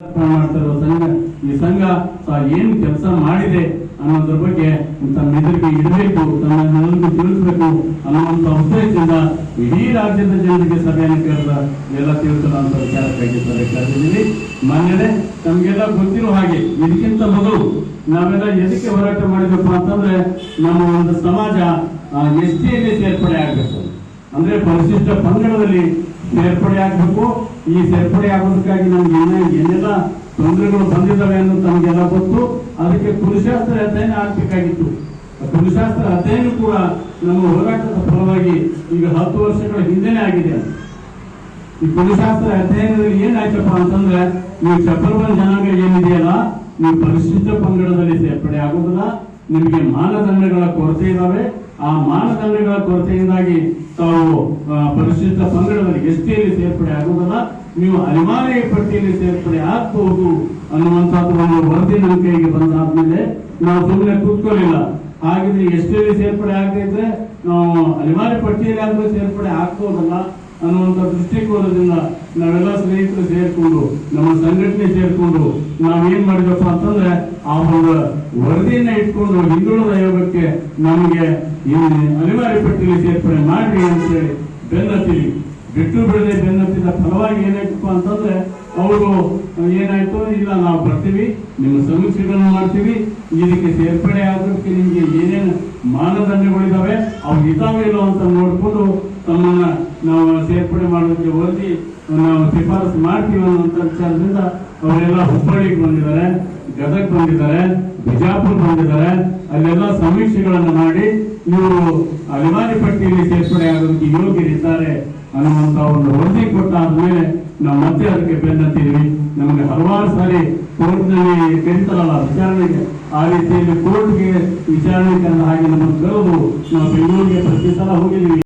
ಮಾಡ್ತಿರೋ ಸಂಘ, ಈ ಸಂಘ ಏನು ಕೆಲಸ ಮಾಡಿದೆ ಅನ್ನೋದ್ರ ಬಗ್ಗೆ ತಮ್ಮ ಎದುರಿಗೆ ಇಡಬೇಕು, ತನ್ನ ತಿಳಿಸಬೇಕು ಅನ್ನುವಂತ ಉದ್ದೇಶದಿಂದ ಇಡೀ ರಾಜ್ಯದ ಜನರಿಗೆ ಸಭೆಯನ್ನು ಕರೆದ ಎಲ್ಲ ತಿಳಿಸಲಂತ ವಿಚಾರಕ್ಕಾಗಿ ಸಭೆ ಕರೆದಿದ್ದೀವಿ ತಮಗೆಲ್ಲ ನಮಗೆಲ್ಲ ಗೊತ್ತಿರೋ ಹಾಗೆ, ಇದಕ್ಕಿಂತ ಮೊದಲು ನಾವೆಲ್ಲ ಎದಕ್ಕೆ ಹೋರಾಟ ಮಾಡಬೇಕು ಅಂತಂದ್ರೆ ನಮ್ಮ ಒಂದು ಸಮಾಜ ಎಸ್ ಟಿಯಲ್ಲಿ ಸೇರ್ಪಡೆ ಆಗಬೇಕು. ಅಂದ್ರೆ ಪರಿಶಿಷ್ಟ ಪಂಗಡದಲ್ಲಿ ಸೇರ್ಪಡೆ ಆಗಬೇಕು. ಈ ಸೇರ್ಪಡೆ ಆಗೋದಕ್ಕಾಗಿ ನಮ್ಗೆ ಏನೇ ಏನೆಲ್ಲ ತೊಂದರೆಗಳು ಬಂದಿದ್ದಾವೆ ಅನ್ನೋದು ನಮಗೆಲ್ಲ ಗೊತ್ತು. ಅದಕ್ಕೆ ಕುಲಶಾಸ್ತ್ರ ಅಧ್ಯಯನ ಆಗ್ಬೇಕಾಗಿತ್ತು. ಕೃಷಿಶಾಸ್ತ್ರ ಅಧ್ಯಯನ ಕೂಡ ನಮ್ಮ ಹೋರಾಟದ ಫಲವಾಗಿ ಈಗ ಹತ್ತು ವರ್ಷಗಳ ಹಿಂದೆನೇ ಆಗಿದೆ ಈ ಕುಲಶಾಸ್ತ್ರ ಅಧ್ಯಯನದಲ್ಲಿ ಏನಾಯ್ತಪ್ಪ ಅಂತಂದ್ರೆ ನೀವು ಚಕ್ರವರ್ಣ ಜನಾಂಗ ಏನಿದೆಯಲ್ಲ ನೀವು ಪರಿಶಿಷ್ಟ ಪಂಗಡದಲ್ಲಿ ಸೇರ್ಪಡೆ ಆಗೋದಿಲ್ಲ. ನಿಮಗೆ ಮಾನದಂಡಗಳ ಕೊರತೆ ಇದಾವೆ. ಆ ಮಾನದಂಡಗಳ ಕೊರತೆಯಿಂದಾಗಿ ತಾವು ಪರಿಶಿಷ್ಟ ಪಂಗಡದಲ್ಲಿ ಎಸ್ಟಿಯಲ್ಲಿ ಸೇರ್ಪಡೆ ಆಗುವುದಲ್ಲ, ನೀವು ಅನಿವಾರ್ಯ ಪಟ್ಟಿಯಲ್ಲಿ ಸೇರ್ಪಡೆ ಆಗ್ಬಹುದು ಅನ್ನುವಂಥದ್ದು ಒಂದು ವರದಿ ನಮ್ಮ ಕೈಗೆ ಬಂದಾದ್ಮೇಲೆ ನಾವು ಸುಮ್ಮನೆ ಕೂತ್ಕೊಳ್ಳಿಲ್ಲ. ಹಾಗಿದ್ರೆ ಎಸ್ಟಿಯಲ್ಲಿ ಸೇರ್ಪಡೆ ಆಗದೆ ಇದ್ರೆ ನಾವು ಅನಿವಾರ್ಯ ಪಟ್ಟಿಯಲ್ಲಿ ಆದ್ರೂ ಸೇರ್ಪಡೆ ಆಗ್ಬೋದಲ್ಲ? ಅನ್ನುವಂಥ ದೃಷ್ಟಿಕೋನದಿಂದ ನಾವೆಲ್ಲ ಸ್ನೇಹಿತರು ಸೇರಿಕೊಂಡು, ನಮ್ಮ ಸಂಘಟನೆ ಸೇರಿಕೊಂಡು ನಾವೇನ್ ಮಾಡಿದಪ್ಪ ಅಂತಂದ್ರೆ ಆ ಒಂದು ವರದಿಯನ್ನ ಇಟ್ಕೊಂಡು ಹಿಂದುಳಿದ ಆಯೋಗಕ್ಕೆ ನಮಗೆ ಅನಿವಾರ್ಯ ಪಟ್ಟಿಗೆ ಸೇರ್ಪಡೆ ಮಾಡ್ರಿ ಅಂತೇಳಿ ಬೆನ್ನತ್ತೀವಿ ಬಿಟ್ಟು ಬಿಡದೆ ಬೆನ್ನತ್ತಿದ ಫಲವಾಗಿ ಏನಾಯ್ತಪ್ಪ ಅಂತಂದ್ರೆ ಅವರು ಏನಾಯ್ತು ಇಲ್ಲ ನಾವು ಬರ್ತೀವಿ, ನಿಮ್ಮ ಸಮೀಕ್ಷೆಗಳನ್ನು ಮಾಡ್ತೀವಿ, ಇದಕ್ಕೆ ಸೇರ್ಪಡೆ ಆಗೋದಕ್ಕೆ ನಿಮ್ಗೆ ಏನೇನು ಮಾನದಂಡಗಳಿದಾವೆ ಅವು ಇದಾವೆ ಇಲ್ಲ ಅಂತ ನೋಡ್ಕೊಂಡು ತಮ್ಮನ್ನ ನಾವು ಸೇರ್ಪಡೆ ಮಾಡೋದಕ್ಕೆ ಹೋಗಿ ನಾವು ಶಿಫಾರಸು ಮಾಡ್ತೀವಿ ಅನ್ನುವಂತ ವಿಚಾರದಿಂದ ಅವರೆಲ್ಲ ಹುಬ್ಬಳ್ಳಿಗೆ ಬಂದಿದ್ದಾರೆ, ಗದಗ್ ಬಂದಿದ್ದಾರೆ, ಬಿಜಾಪುರ್ ಬಂದಿದ್ದಾರೆ. ಅಲ್ಲೆಲ್ಲ ಸಮೀಕ್ಷೆಗಳನ್ನು ಮಾಡಿ ಇವರು ಅನಿವಾರ್ಯ ಪಟ್ಟಿಯಲ್ಲಿ ಸೇರ್ಪಡೆ ಆಗೋದಕ್ಕೆ ಯೋಗ್ಯರಿದ್ದಾರೆ ಅನ್ನುವಂತ ಒಂದು ವರದಿ ಕೊಟ್ಟಾದ ಮೇಲೆ ನಾವು ಮತ್ತೆ ಅದಕ್ಕೆ ಬೆನ್ನತ್ತೀವಿ ನಮಗೆ ಹಲವಾರು ಸಾರಿ ಕೋರ್ಟ್ನಲ್ಲಿ ಕರೀತಾರಲ್ಲ ವಿಚಾರಣೆಗೆ, ಆ ರೀತಿಯಲ್ಲಿ ಕೋರ್ಟ್ಗೆ ವಿಚಾರಣೆ ಹಾಗೆ ನಮ್ಮನ್ನು ಕರೆದು ನಾವು ಬೆಂಗಳೂರಿಗೆ ಪ್ರತಿ ಸಲ ಹೋಗಿದ್ವಿ